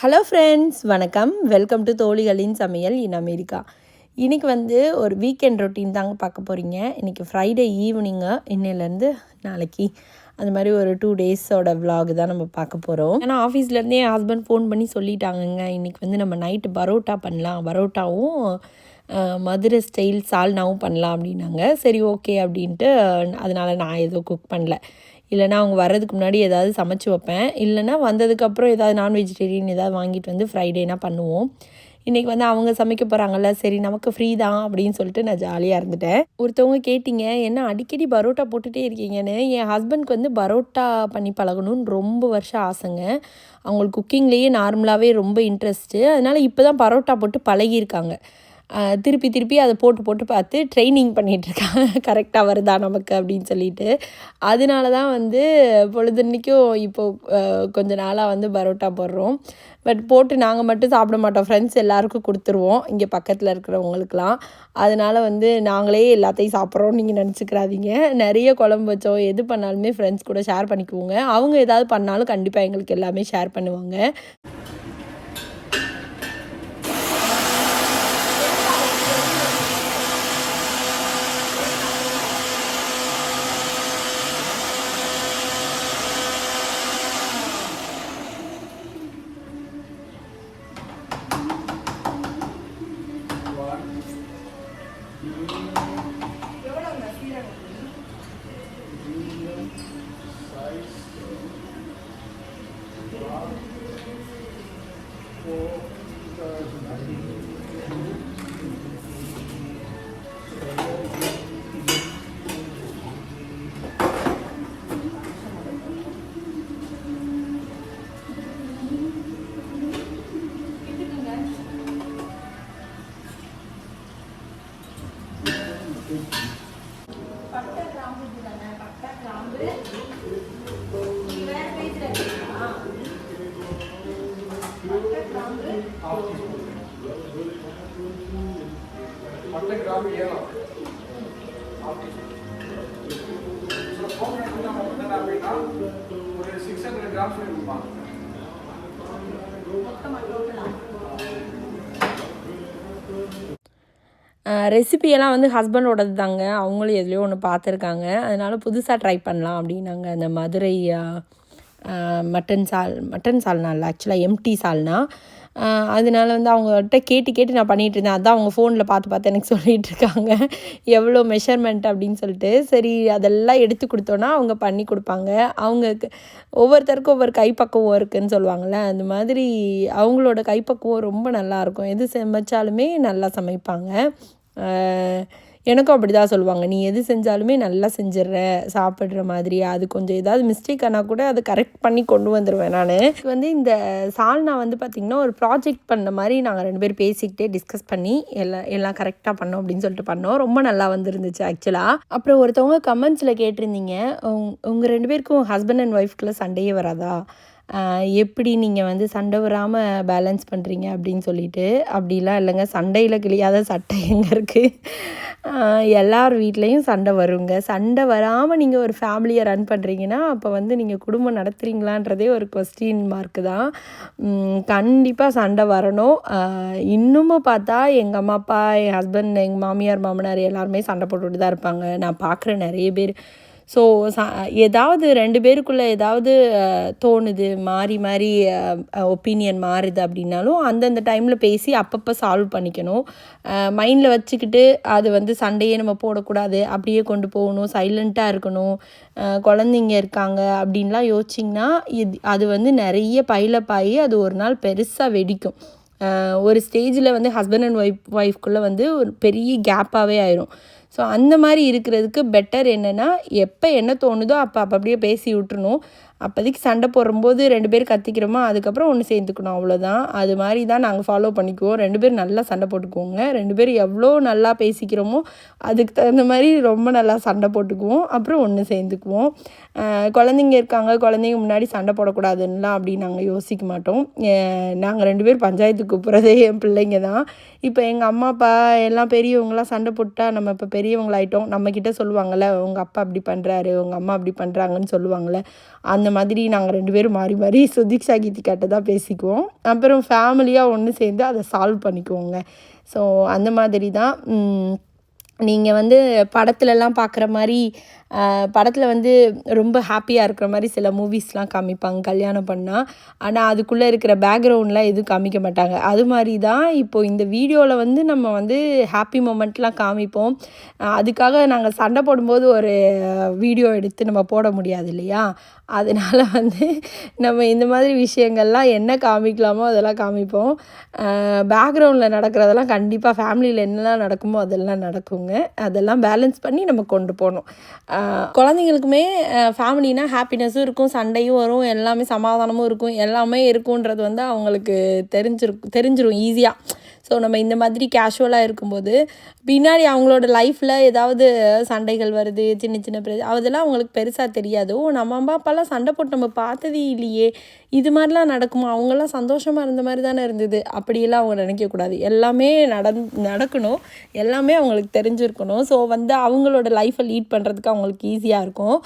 Hello friends வணக்கம். Welcome to தோழிகளின் சமையல் இன் அமெரிக்கா. இன்றைக்கி வந்து ஒரு வீக்கெண்ட் ரொட்டீன் தாங்க பார்க்க போகிறீங்க இன்றைக்கி ஃப்ரைடே ஈவினிங்கு இன்னிலேருந்து நாளைக்கு. அந்த மாதிரி ஒரு டூ டேஸோட vlog தான் நம்ம பார்க்க போகிறோம் ஏன்னா ஆஃபீஸ்லேருந்தே என் ஹஸ்பண்ட் ஃபோன் பண்ணி சொல்லிட்டாங்கங்க. இன்றைக்கி வந்து நம்ம நைட்டு பரோட்டா பண்ணலாம். பரோட்டாவும் மதுரை ஸ்டைல் சால்னாவும் பண்ணலாம் அப்படின்னாங்க. சரி ஓகே அப்படின்ட்டு அதனால் நான் எதுவும் குக் பண்ணல. இல்லைனா அவங்க வர்றதுக்கு முன்னாடி ஏதாவது சமைச்சு வைப்பேன். இல்லைனா வந்ததுக்கப்புறம் ஏதாவது நான் வெஜிடேரியன் ஏதாவது வாங்கிட்டு வந்து ஃப்ரைடேனா பண்ணுவோம். இன்றைக்கி வந்து அவங்க சமைக்க போகிறாங்கல்ல சரி நமக்கு ஃப்ரீ தான் அப்படின்னு சொல்லிட்டு நான் ஜாலியாக இருந்துட்டேன். ஒருத்தவங்க கேட்டிங்க என்ன அடிக்கடி பரோட்டா போட்டுகிட்டே இருக்கீங்கன்னு? என் ஹஸ்பண்ட்க்கு வந்து பரோட்டா பண்ணி பழகணும்னு ரொம்ப வருஷம் ஆசைங்க. அவங்களுக்கு குக்கிங்லேயே நார்மலாகவே ரொம்ப இன்ட்ரெஸ்ட்டு அதனால் இப்போ தான் பரோட்டா போட்டு பழகியிருக்காங்க. திருப்பி திருப்பி அதை போட்டு போட்டு பார்த்து ட்ரைனிங் பண்ணிகிட்ருக்காங்க கரெக்டாக வருதா நமக்கு அப்படின்னு சொல்லிட்டு. அதனால தான் வந்து பொழுதுன்னைக்கும் இப்போது கொஞ்ச நாளாக வந்து பரோட்டா போடுறோம். பட் போட்டு நாங்கள் மட்டும் சாப்பிட மாட்டோம். ஃப்ரெண்ட்ஸ் எல்லாருக்கும் கொடுத்துருவோம். இங்கே பக்கத்தில் இருக்கிறவங்களுக்குலாம் அதனால் வந்து நாங்களே எல்லாத்தையும் சாப்பிட்றோம் நீங்கள் நினச்சிக்கிறாதீங்க. நிறைய குழம்பு வச்சோம். எது பண்ணாலுமே ஃப்ரெண்ட்ஸ் கூட ஷேர் பண்ணிக்குவோங்க. அவங்க ஏதாவது பண்ணாலும் கண்டிப்பாக எங்களுக்கு எல்லாமே ஷேர் பண்ணுவாங்க. கிராம்ஸ் இருக்குமா ரெசிபியெல்லாம் வந்து ஹஸ்பண்டோடது தாங்க. அவங்களும் எதுலேயோ ஒன்று பார்த்துருக்காங்க அதனால் புதுசாக ட்ரை பண்ணலாம் அப்படின்னாங்க. அந்த மதுரை மட்டன் சால் மட்டன் சால்னா இல்லை ஆக்சுவலாக எம்டி சால்னா அதனால வந்து அவங்ககிட்ட கேட்டு கேட்டு நான் பண்ணிகிட்டு இருந்தேன். அதான் அவங்க ஃபோனில் பார்த்து பார்த்து எனக்கு சொல்லிகிட்டு இருக்காங்க. எவ்வளோ மெஷர்மெண்ட் அப்படின்னு சொல்லிட்டு. சரி அதெல்லாம் எடுத்து கொடுத்தோன்னா அவங்க பண்ணி கொடுப்பாங்க. அவங்க ஒவ்வொருத்தருக்கும் ஒவ்வொரு கைப்பக்குவம் இருக்குதுன்னு சொல்லுவாங்கள்ல அந்த மாதிரி அவங்களோட கைப்பக்குவம் ரொம்ப நல்லாயிருக்கும் எது சமைச்சாலுமே நல்லா சமைப்பாங்க. எனக்கும் அப்படி தான் சொல்லுவாங்க. நீ எது செஞ்சாலுமே நல்லா செஞ்சிடுற சாப்பிட்ற மாதிரி. அது கொஞ்சம் ஏதாவது மிஸ்டேக் ஆனால் கூட அதை கரெக்ட் பண்ணி கொண்டு வந்துடுவேன் நான். வந்து இந்த சால்னா வந்து பார்த்திங்கன்னா ஒரு ப்ராஜெக்ட் பண்ண மாதிரி நாங்கள் ரெண்டு பேரும் பேசிக்கிட்டே டிஸ்கஸ் பண்ணி எல்லாம் எல்லாம் கரெக்டாக பண்ணோம் அப்படின்னு சொல்லிட்டு பண்ணோம். ரொம்ப நல்லா வந்துருந்துச்சு ஆக்சுவலாக அப்புறம் ஒருத்தவங்க கமெண்ட்ஸில் கேட்டிருந்தீங்க. உங்கள் ரெண்டு பேருக்கும் ஹஸ்பண்ட் அண்ட் ஒய்ஃப்குள்ளே சண்டையே வராதா? எப்படி நீங்கள் வந்து சண்டை வராமல் பேலன்ஸ் பண்ணுறீங்க அப்படின்னு சொல்லிட்டு. அப்படிலாம் இல்லைங்க. சண்டையில் கிளியாத சட்டை எங்கே இருக்குது எல்லார் வீட்லேயும் சண்டை வருங்க. சண்டை வராமல் நீங்கள் ஒரு ஃபேமிலியை ரன் பண்ணுறீங்கன்னா அப்போ வந்து நீங்கள் குடும்பம் நடத்துகிறீங்களான்றதே ஒரு கொஸ்டின் மார்க்கு தான். கண்டிப்பாக சண்டை வரணும். இன்னமும் இன்னுமும் பார்த்தா எங்கள் அம்மா அப்பா என் ஹஸ்பண்ட் எங்கள் மாமியார் மாமனார் எல்லாருமே சண்டை போட்டுகிட்டு தான் இருப்பாங்க. நான் பார்க்குற நிறைய பேர். ஸோ ச ஏதாவது ரெண்டு பேருக்குள்ளே ஏதாவது தோணுது மாறி மாறி ஒப்பீனியன் மாறுது அப்படின்னாலும் அந்தந்த டைமில் பேசி அப்பப்போ சால்வ் பண்ணிக்கணும். மைண்டில் வச்சுக்கிட்டு அது வந்து சண்டையே நம்ம போடக்கூடாது. அப்படியே கொண்டு போகணும் சைலண்ட்டாக இருக்கணும். குழந்தைங்க இருக்காங்க அப்படின்லாம் யோசிச்சிங்கன்னா இது அது வந்து நிறைய பைலப் ஆகி அது ஒரு நாள் பெருசாக வெடிக்கும். ஒரு ஸ்டேஜில் வந்து ஹஸ்பண்ட் அண்ட் ஒய்ஃப் ஒய்ஃப்குள்ளே வந்து ஒரு பெரிய கேப்பாகவே ஆயிரும். ஸோ அந்த மாதிரி இருக்கிறதுக்கு பெட்டர் என்னென்னா எப்போ என்ன தோணுதோ அப்போ அப்போ அப்படியே பேசி விட்டுருணும் அப்போதைக்கு சண்டை போடும்போது ரெண்டு பேர் கத்திக்கிறோமா அதுக்கப்புறம் ஒன்று சேர்ந்துக்கணும் அவ்வளோதான் அது மாதிரி தான் நாங்கள் ஃபாலோ பண்ணிக்குவோம். ரெண்டு பேரும் நல்லா சண்டை போட்டுக்குவோங்க. ரெண்டு பேரும் எவ்வளோ நல்லா பேசிக்கிறோமோ அதுக்கு தகுந்த மாதிரி ரொம்ப நல்லா சண்டை போட்டுக்குவோம். அப்புறம் ஒன்று சேர்ந்துக்குவோம். குழந்தைங்க இருக்காங்க குழந்தைங்க முன்னாடி சண்டை போடக்கூடாதுன்னா அப்படி நாங்கள் யோசிக்க மாட்டோம். நாங்கள் ரெண்டு பேர் பஞ்சாயத்து கூப்பிட்றதே என் பிள்ளைங்க தான். இப்போ எங்கள் அம்மா அப்பா எல்லாம் பெரியவங்களாம் சண்டை போட்டால் நம்ம இப்போ பெரியவங்களாயிட்டோம். நம்மக்கிட்ட சொல்லுவாங்கள்ல உங்கள் அப்பா அப்படி பண்ணுறாரு உங்கள் அம்மா அப்படி பண்ணுறாங்கன்னு சொல்லுவாங்கள்ல அந்த மாதிரி நாங்கள் ரெண்டு பேரும் மாறி மாறி சுதீக்ஷா கீதிக்காட்ட தான் பேசிக்குவோம். அப்புறம் ஃபேமிலியாக ஒன்று சேர்ந்து அதை சால்வ் பண்ணிக்குவோங்க. ஸோ அந்த மாதிரி தான். நீங்கள் வந்து படத்துலலாம் பார்க்குற மாதிரி படத்தில் வந்து ரொம்ப ஹாப்பியாக இருக்கிற மாதிரி சில மூவிஸ்லாம் காமிப்பாங்க கல்யாணம் பண்ணால் ஆனால் அதுக்குள்ளே இருக்கிற பேக்ரவுண்ட்லாம் எதுவும் காமிக்க மாட்டாங்க. அது மாதிரி தான் இப்போது இந்த வீடியோவில் வந்து நம்ம வந்து ஹாப்பி மூமெண்ட்லாம் காமிப்போம். அதுக்காக நாங்கள் சண்டை போடும்போது ஒரு வீடியோ எடுத்து நம்ம போட முடியாது இல்லையா? அதனால் வந்து நம்ம இந்த மாதிரி விஷயங்கள்லாம் என்ன காமிக்கலாமோ அதெல்லாம் காமிப்போம். பேக்ரவுண்டில் நடக்கிறதெல்லாம் கண்டிப்பாக ஃபேமிலியில் என்னெல்லாம் நடக்குமோ அதெல்லாம் நடக்குங்க. அதெல்லாம் பேலன்ஸ் பண்ணி நம்ம கொண்டு போகணும். குழந்தைங்களுக்குமே ஃபேமிலினா ஹாப்பினஸும் இருக்கும் சண்டையும் வரும் எல்லாமே சமாதானமும் இருக்கும் எல்லாமே இருக்குன்றது வந்து அவங்களுக்கு தெரிஞ்சிருக்கும் தெரிஞ்சிரும் ஈஸியாக ஸோ நம்ம இந்த மாதிரி கேஷுவலாக இருக்கும்போது பின்னாடி அவங்களோட லைஃப்பில் ஏதாவது சண்டைகள் வருது சின்ன சின்ன பிர அதெல்லாம் அவங்களுக்கு பெருசாக தெரியாது. ஓ நம்ம அம்மா அப்பாலாம் சண்டை போட்டு நம்ம பார்த்ததே இல்லையே. இது மாதிரிலாம் நடக்குமா? அவங்களாம் சந்தோஷமாக இருந்த மாதிரி தானே இருந்தது. அப்படியெல்லாம் அவங்க நினைக்கக்கூடாது. எல்லாமே நடந் நடக்கணும். எல்லாமே அவங்களுக்கு தெரிஞ்சிருக்கணும். ஸோ வந்து அவங்களோட லைஃப்பை லீட் பண்ணுறதுக்கு அவங்களுக்கு ஈஸியாக இருக்கும்.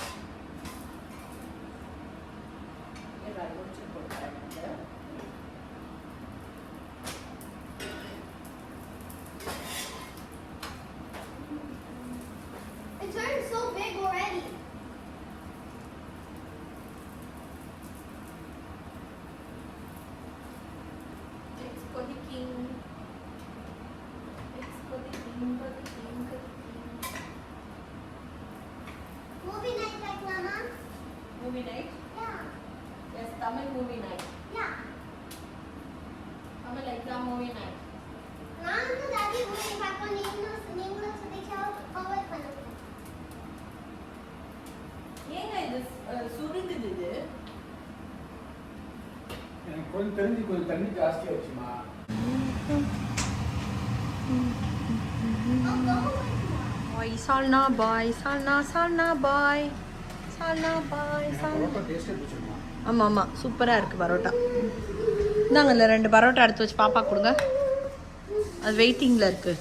கொஞ்சம் தெரிஞ்சு கொஞ்சம் தண்ணி with you. பாய் சால்னா பாய் சால்னா சால்னா பாய் சால்னா பாய் சால்னா. ஆமாம் ஆமாம் சூப்பராக இருக்குது பரோட்டா. இந்தாங்க இல்லை ரெண்டு பரோட்டா எடுத்து வச்சு பாப்பா கொடுங்க. அது வெயிட்டிங்கில் இருக்குது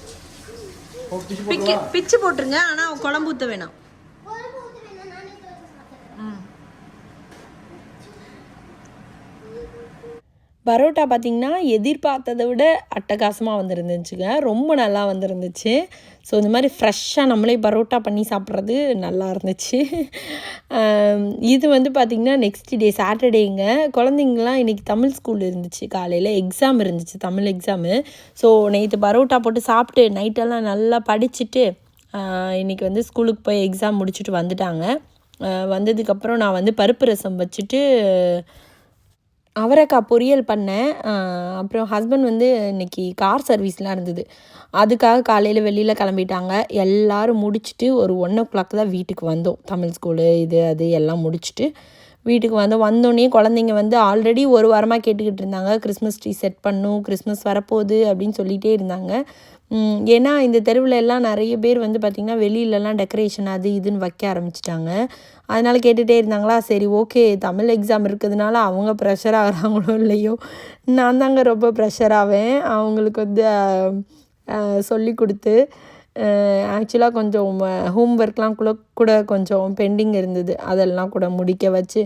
பிச்சு போட்டுருங்க ஆனால் குழம்பு ஊற்ற வேணாம் குழம்பு ஊற்றி வேணா நானே தோற்று சாப்பிட்றேன் ம் பரோட்டா பார்த்திங்கன்னா எதிர்பார்த்ததை விட அட்டகாசமாக வந்துருந்துச்சுங்க. ரொம்ப நல்லா வந்திருந்துச்சு. ஸோ இந்த மாதிரி ஃப்ரெஷ்ஷாக நம்மளே பரோட்டா பண்ணி சாப்பிட்றது நல்லா இருந்துச்சு. இது வந்து பார்த்திங்கன்னா நெக்ஸ்ட் டே சாட்டர்டேங்க குழந்தைங்களாம் இன்றைக்கி தமிழ் ஸ்கூல் இருந்துச்சு காலையில். எக்ஸாம் இருந்துச்சு தமிழ் எக்ஸாமு ஸோ நேற்று பரோட்டா போட்டு சாப்பிட்டு நைட்டெல்லாம் நல்லா படிச்சுட்டு இன்றைக்கி வந்து ஸ்கூலுக்கு போய் எக்ஸாம் முடிச்சுட்டு வந்துட்டாங்க. வந்ததுக்கப்புறம் நான் வந்து பருப்பு ரசம் வச்சுட்டு அவரைக்காய் பொரியல் பண்ணேன் அப்புறம் ஹஸ்பண்ட் வந்து இன்னைக்கு கார் சர்வீஸ்லாம் இருந்தது. அதுக்காக காலையில் வெளியில் கிளம்பிட்டாங்க. எல்லோரும் முடிச்சுட்டு ஒரு ஒன் ஓ கிளாக் தான் வீட்டுக்கு வந்தோம். தமிழ் ஸ்கூலு இது அது எல்லாம் முடிச்சுட்டு வீட்டுக்கு வந்து வந்தோடனே குழந்தைங்க வந்து ஆல்ரெடி ஒரு வாரமாக கேட்டுக்கிட்டு இருந்தாங்க. கிறிஸ்மஸ் ட்ரீ செட் பண்ணும் கிறிஸ்மஸ் வரப்போகுது அப்படின்னு சொல்லிகிட்டே இருந்தாங்க. ஏன்னா இந்த தெருவில் எல்லாம் நிறைய பேர் வந்து பார்த்திங்கன்னா வெளியிலலாம் டெக்கரேஷன் அது இதுன்னு வைக்க ஆரம்பிச்சிட்டாங்க. அதனால் கேட்டுகிட்டே இருந்தாங்களா? சரி ஓகே தமிழ் எக்ஸாம் இருக்கிறதுனால அவங்க ப்ரெஷர் ஆகிறாங்களோ இல்லையோ? நான் தாங்க ரொம்ப ப்ரெஷர் ஆவேன். அவங்களுக்கு வந்து சொல்லி கொடுத்து ஆக்சுவலாக கொஞ்சம் ஹோம் ஒர்க்லாம் கூட கூட கொஞ்சம் பெண்டிங் இருந்தது. அதெல்லாம் கூட முடிக்க வச்சு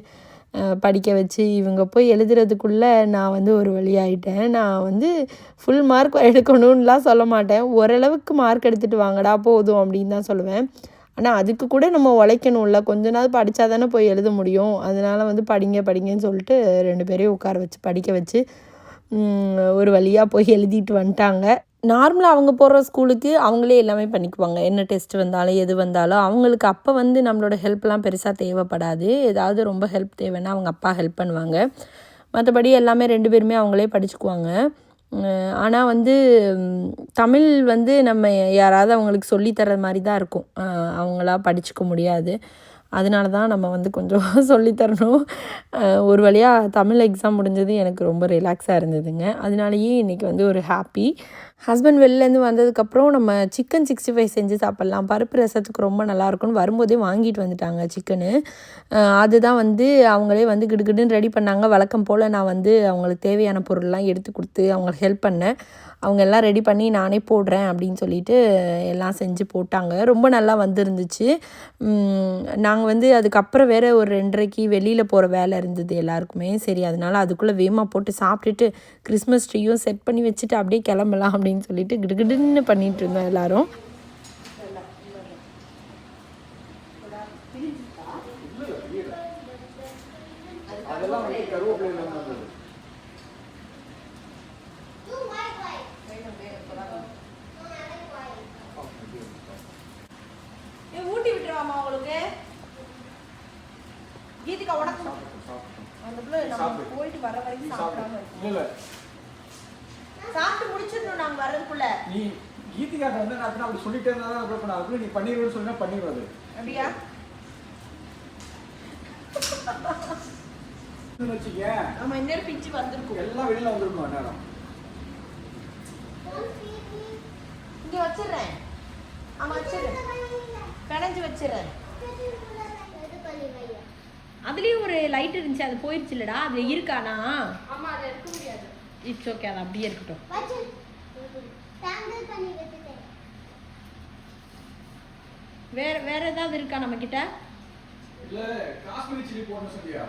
படிக்க வச்சு இவங்க போய் எழுதுறதுக்குள்ளே நான் வந்து ஒரு வழியாயிட்டேன். நான் வந்து ஃபுல் மார்க் எடுக்கணும்லாம் சொல்ல மாட்டேன். ஓரளவுக்கு மார்க் எடுத்துகிட்டு வாங்கடா போதும் அப்படின்னு தான் சொல்லுவேன். ஆனால் அதுக்கு கூட நம்ம உழைக்கணும்ல. கொஞ்ச நாள் படித்தா தானே போய் எழுத முடியும். அதனால வந்து படிங்க படிங்கன்னு சொல்லிட்டு ரெண்டு பேரையும் உட்கார வச்சு படிக்க வச்சு ஒரு வழியாக போய் எழுதிட்டு வந்துட்டாங்க. நார்மலாக அவங்க போகிற ஸ்கூலுக்கு அவங்களே எல்லாமே பண்ணிக்குவாங்க. என்ன டெஸ்ட் வந்தாலும் எது வந்தாலும். அவங்களுக்கு அப்போ வந்து நம்மளோட ஹெல்ப்லாம் பெருசாக தேவைப்படாது. ஏதாவது ரொம்ப ஹெல்ப் தேவைன்னா அவங்க அப்பா ஹெல்ப் பண்ணுவாங்க. மற்றபடி எல்லாமே ரெண்டு பேருமே அவங்களே படிச்சுக்குவாங்க. ஆனால் வந்து தமிழ் வந்து நம்ம யாராவது அவங்களுக்கு சொல்லித்தர மாதிரி தான் இருக்கும். அவங்களா படிச்சுக்க முடியாது. அதனால தான் நம்ம வந்து கொஞ்சம் சொல்லித்தரணும் ஒரு வழியாக தமிழ் எக்ஸாம் முடிஞ்சது எனக்கு ரொம்ப ரிலாக்ஸாக இருந்ததுங்க. அதனாலேயே இன்றைக்கி வந்து ஒரு ஹாப்பி ஹஸ்பண்ட் வெளிலேருந்து வந்ததுக்கப்புறம் நம்ம சிக்கன் சிக்ஸ்டி ஃபைவ் செஞ்சு சாப்பிட்லாம். பருப்பு ரசத்துக்கு ரொம்ப நல்லாயிருக்கும்னு வரும்போதே வாங்கிட்டு வந்துட்டாங்க சிக்கனு. அதுதான் வந்து அவங்களே வந்து கிடுகிடுன்னு ரெடி பண்ணாங்க. வழக்கம் போல் நான் வந்து அவங்களுக்கு தேவையான பொருள்லாம் எடுத்து கொடுத்து அவங்களுக்கு ஹெல்ப் பண்ணேன். அவங்க எல்லாம் ரெடி பண்ணி நானே போடுறேன் அப்படின்னு சொல்லிட்டு எல்லாம் செஞ்சு போட்டாங்க. ரொம்ப நல்லா வந்துருந்துச்சு. நாங்கள் வந்து அதுக்கப்புறம் வேறு ஒரு ரெண்டரைக்கு வெளியில் போகிற வேலை இருந்தது எல்லாருக்குமே. சரி அதனால் அதுக்குள்ளே வேகமாக போட்டு சாப்பிட்டுட்டு கிறிஸ்மஸ் ட்ரீயும் செட் பண்ணி வச்சுட்டு அப்படியே கிளம்பலாம் அப்படின்னு சொல்லிட்டு கிடுகிடுன்னு பண்ணிட்டு இருந்தோம் எல்லாரும். ஊட்டி விட்டுருவாமா உங்களுக்கு கீதிகா உனக்கு அந்த பிள்ளை நம்ம. போயிட்டு வர வரைக்கும் சாப்பிடாம இருக்கு. இல்ல இல்ல சாப்பிட்டு முடிச்சிடணும் நாங்க வர்றதுக்குள்ள நீ கீதிகாட்ட வந்து நான் அப்படி சொல்லிட்டே இருந்தா தான் அப்புறம் பண்ண. நீ பண்ணிடுவேன்னு சொன்னா பண்ணிடுவது அப்படியா? வச்சுக்க நம்ம இன்னொரு பிச்சு வந்திருக்கும். எல்லாம் வெளியில வந்துருக்கும் நேரம் Don't feed me. இங்க வச்சிடுறேன். ஆமா வச்சிடுறேன் பிணைஞ்சு வச்சிடுறேன். அதுலேயும் ஒரு லைட் இருந்துச்சு அது போயிடுச்சு இல்லடா அது இருக்கானா ஆமா அதை எடுக்க முடியாது. இட்ஸ் ஓகே அது அப்படியே இருக்கட்டும் வச்சு டேங்கிள் பண்ணி வச்சுட்டேன் வேற வேற ஏதாவது இருக்கா நம்ம கிட்ட இல்ல காஷ்மீரி சில்லி போடணும் சொல்லியா?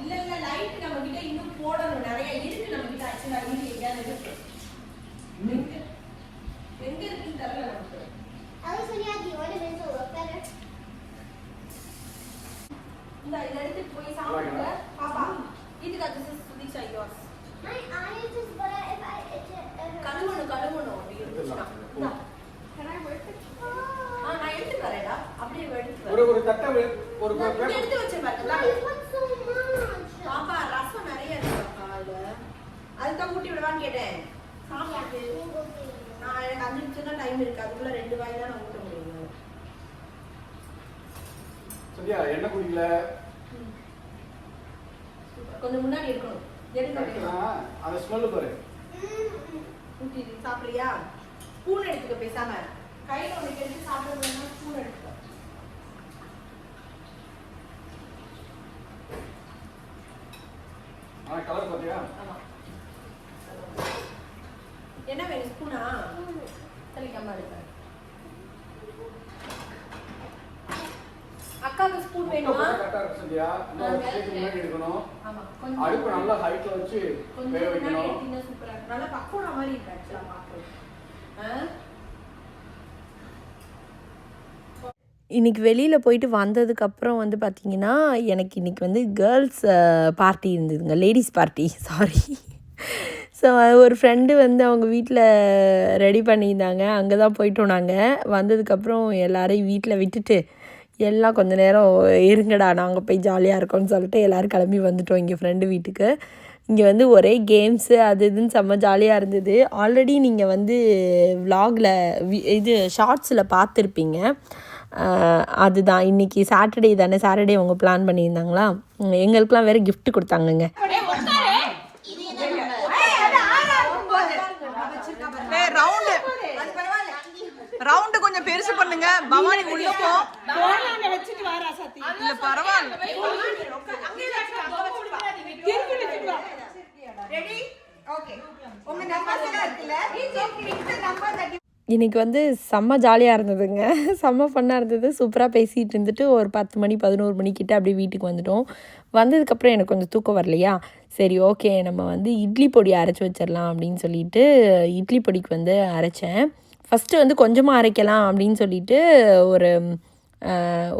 இல்ல இல்ல லைட் நம்ம கிட்ட இன்னும் போடணும். நிறைய இருக்கு நம்ம கிட்ட ஆக்சுவலா இருக்கு எங்கேயாவது இருக்கு எங்க எங்க இருக்குன்னு தெரியல நமக்கு அது சொன்னியாதி ஒரு நிமிஷம் உட்காரு இந்த இதை எடுத்துட்டு போய் சாப்பிடுங்க பாப்பா இதுக்கு அது சுதீஷா யோஸ் My eyes is but if I it's a கழுவணும் கழுவணும் அப்படி இருந்துச்சுன்னா இந்தா. Can I work it? ஆ, நான் எடுத்துட்டு வரேன்டா அப்படியே எடுத்துட்டு ஒரு வரேன் ஒரு தட்டை வே- ஒரு நான் இங்க பேப்பர் எடுத்து வச்சேன் பாருங்க Why you put so much? பாப்பா ரசம் நிறைய இருக்குப்பா அதுல அதுதான் ஊட்டி விடவான்னு கேட்டேன் சாப்பிட்டு நான் எனக்கு அஞ்சு நிமிஷம் தான் டைம் இருக்கு அதுக்குள்ள ரெண்டு வாய் தான் ஊட்ட முடியும்? சரியா எண்ணெய் குடிக்கல? கொஞ்சம் முன்னாடி இருக்கணும். அந்த ஸ்மெல்லு பாரு. ஊட்டி சாப்பிடுறியா ஸ்பூன் எடுத்துக்க பேசாம. கையில உனக்கு எடுத்து சாப்பிட முடியும்னா ஸ்பூன் எடுத்துக்க. ஆனா கலர் பாத்தியா? ஆமா. என்ன வேணும்? ஸ்பூனா தெளிக்காம எடுக்கிறேன் ஸ்பூன் வேணுமா கரெக்டா இருக்கு சரியா? இன்னும் ஒரு ஸ்டேஜ் முன்னாடி எடுக்கணும் ஆமா அடுப்பு நல்லா ஹைட்ல வச்சு கொஞ்சம் வேக வைக்கணும். எடுத்தீங்கன்னா சூப்பரா இருக்கும். நல்லா பக்கோடா மாதிரி இருக்கு ஆக்சுவலா பார்க்கறது ஆ? இன்றைக்கி வெளியில் போயிட்டு வந்ததுக்கப்புறம் வந்து பார்த்திங்கன்னா எனக்கு இன்றைக்கி வந்து கேர்ள்ஸ் பார்ட்டி இருந்ததுங்க. லேடிஸ் பார்ட்டி சாரி ஸோ ஒரு ஃப்ரெண்டு வந்து அவங்க வீட்டில் ரெடி பண்ணியிருந்தாங்க. அங்கே தான் போயிட்டோம் நாங்கள் வந்ததுக்கப்புறம் எல்லாரையும் வீட்டில் விட்டுட்டு எல்லாம் கொஞ்ச நேரம் இருங்கடா நாங்கள் போய் ஜாலியாக இருக்கோம்னு சொல்லிட்டு எல்லோரும் கிளம்பி வந்துட்டோம் இங்கே ஃப்ரெண்டு வீட்டுக்கு. இங்கே வந்து ஒரே கேம்ஸு அது இதுன்னு செம்ம ஜாலியாக இருந்தது. ஆல்ரெடி நீங்கள் வந்து விலாகில் இது ஷார்ட்ஸில் பார்த்துருப்பீங்க. அதுதான். இன்னைக்கு சாட்டர்டே தானே? சாட்டர்டே அவங்க பிளான் பண்ணியிருந்தாங்களா? எங்களுக்கெலாம் எங்களுக்கெல்லாம் வேறு கிஃப்ட் கொடுத்தாங்கங்க. பண்ணுங்க பவானி உள்ள போ. இல்ல பரவாயில்ல. ரெடி ஓகே உங்க நம்பர்ஸ் எல்லாம் இருக்குல்ல? இந்த நம்பர் தட்டி இன்னைக்கு வந்து செம்ம ஜாலியாக இருந்ததுங்க. செம்ம ஃபன்னாக இருந்தது. சூப்பராக பேசிகிட்டு இருந்துட்டு ஒரு பத்து மணி பதினோரு மணிக்கிட்ட அப்படியே வீட்டுக்கு வந்துட்டோம். வந்ததுக்கப்புறம் எனக்கு கொஞ்சம் தூக்கம் வரலையா? சரி ஓகே நம்ம வந்து இட்லி பொடி அரைச்சி வச்சிடலாம் அப்படின்னு சொல்லிட்டு இட்லி பொடிக்கு வந்து அரைச்சேன். ஃபஸ்ட்டு வந்து கொஞ்சமாக அரைக்கலாம் அப்படின்னு சொல்லிட்டு ஒரு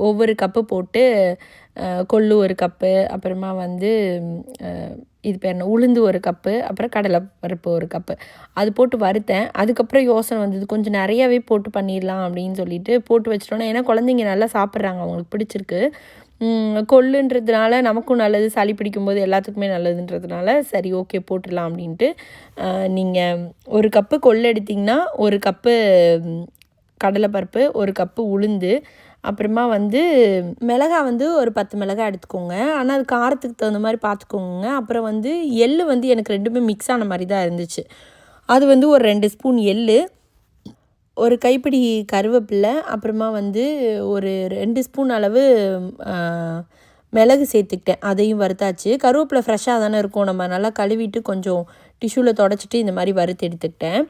ஒவ்வொரு கப்பு போட்டு கொள்ளு ஒரு கப்பு அப்புறமா வந்து இது பேர் என்ன உளுந்து ஒரு கப்பு அப்புறம் கடலை பருப்பு ஒரு கப்பு அது போட்டு வறுத்தேன். அதுக்கப்புறம் யோசனை வந்தது கொஞ்சம் நிறையாவே போட்டு பண்ணிடலாம் அப்படின்னு சொல்லிட்டு போட்டு வச்சிட்டோன்னா ஏன்னா குழந்தைங்க நல்லா சாப்பிட்றாங்க அவங்களுக்கு பிடிச்சிருக்கு. கொள்ளுன்றதுனால நமக்கும் நல்லது சளி பிடிக்கும்போது எல்லாத்துக்குமே நல்லதுன்றதுனால சரி ஓகே போட்டுடலாம் அப்படின்ட்டு. நீங்கள் ஒரு கப்பு கொள்ளு எடுத்திங்கன்னா ஒரு கப்பு கடலைப்பருப்பு ஒரு கப்பு உளுந்து அப்புறமா வந்து மிளகா வந்து ஒரு பத்து மிளகா எடுத்துக்கோங்க. ஆனால் அது காரத்துக்கு தகுந்த மாதிரி பார்த்துக்கோங்க அப்புறம் வந்து எள்ளு வந்து எனக்கு ரெண்டுமே மிக்ஸ் ஆன மாதிரி தான் இருந்துச்சு. அது வந்து ஒரு ரெண்டு ஸ்பூன் எள்ளு ஒரு கைப்பிடி கருவேப்பிலை அப்புறமா வந்து ஒரு ரெண்டு ஸ்பூன் அளவு மிளகு சேர்த்துக்கிட்டேன். அதையும் வறுத்தாச்சு. கருவேப்பிலை ஃப்ரெஷ்ஷாக தானே இருக்கும். நம்ம நல்லா கழுவிட்டு கொஞ்சம் டிஷ்யூவில் தொடச்சிட்டு இந்த மாதிரி வறுத்து எடுத்துக்கிட்டேன்.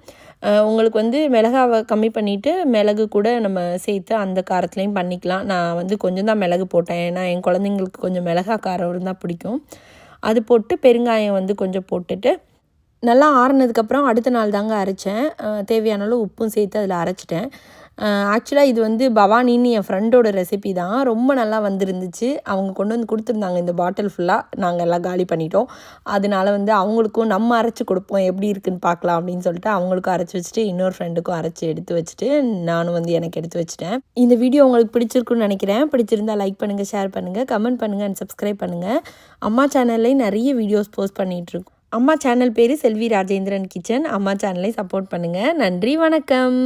உங்களுக்கு வந்து மிளகாவை கம்மி பண்ணிவிட்டு மிளகு கூட நம்ம சேர்த்து அந்த காரத்துலேயும் பண்ணிக்கலாம். நான் வந்து கொஞ்சம் தான் மிளகு போட்டேன். ஏன்னா என் குழந்தைங்களுக்கு கொஞ்சம் மிளகா காரம் இருந்தால் பிடிக்கும். அது போட்டு பெருங்காயம் வந்து கொஞ்சம் போட்டுட்டு நல்லா ஆறுனதுக்கப்புறம் அடுத்த நாள் தாங்க அரைச்சேன். தேவையான அளவு உப்பும் சேர்த்து அதில் அரைச்சிட்டேன். ஆக்சுவலாக இது வந்து பவானின்னு என் ஃப்ரெண்டோட ரெசிபி தான். ரொம்ப நல்லா வந்திருந்துச்சு. அவங்க கொண்டு வந்து கொடுத்துருந்தாங்க இந்த பாட்டில் ஃபுல்லாக நாங்கள் எல்லாம் காலி பண்ணிட்டோம். அதனால வந்து அவங்களுக்கும் நம்ம அரைச்சி கொடுப்போம். எப்படி இருக்குன்னு பார்க்கலாம் அப்படின்னு சொல்லிட்டு அவங்களுக்கும் அரைச்சி வச்சுட்டு இன்னொரு ஃப்ரெண்டுக்கும் அரைச்சி எடுத்து வச்சுட்டு நானும் வந்து எனக்கு எடுத்து வச்சுட்டேன். இந்த வீடியோ உங்களுக்கு பிடிச்சிருக்குன்னு நினைக்கிறேன். பிடிச்சிருந்தா லைக் பண்ணுங்கள் ஷேர் பண்ணுங்கள் கமெண்ட் பண்ணுங்கள் அண்ட் சப்ஸ்கிரைப் பண்ணுங்கள் அம்மா சேனல்லையும் நிறைய வீடியோஸ் போஸ்ட் பண்ணிகிட்ருக்கோம் அம்மா சேனல் பேர் செல்வி ராஜேந்திரன் கிச்சன். அம்மா சேனலை சப்போர்ட் பண்ணுங்கள் நன்றி வணக்கம்.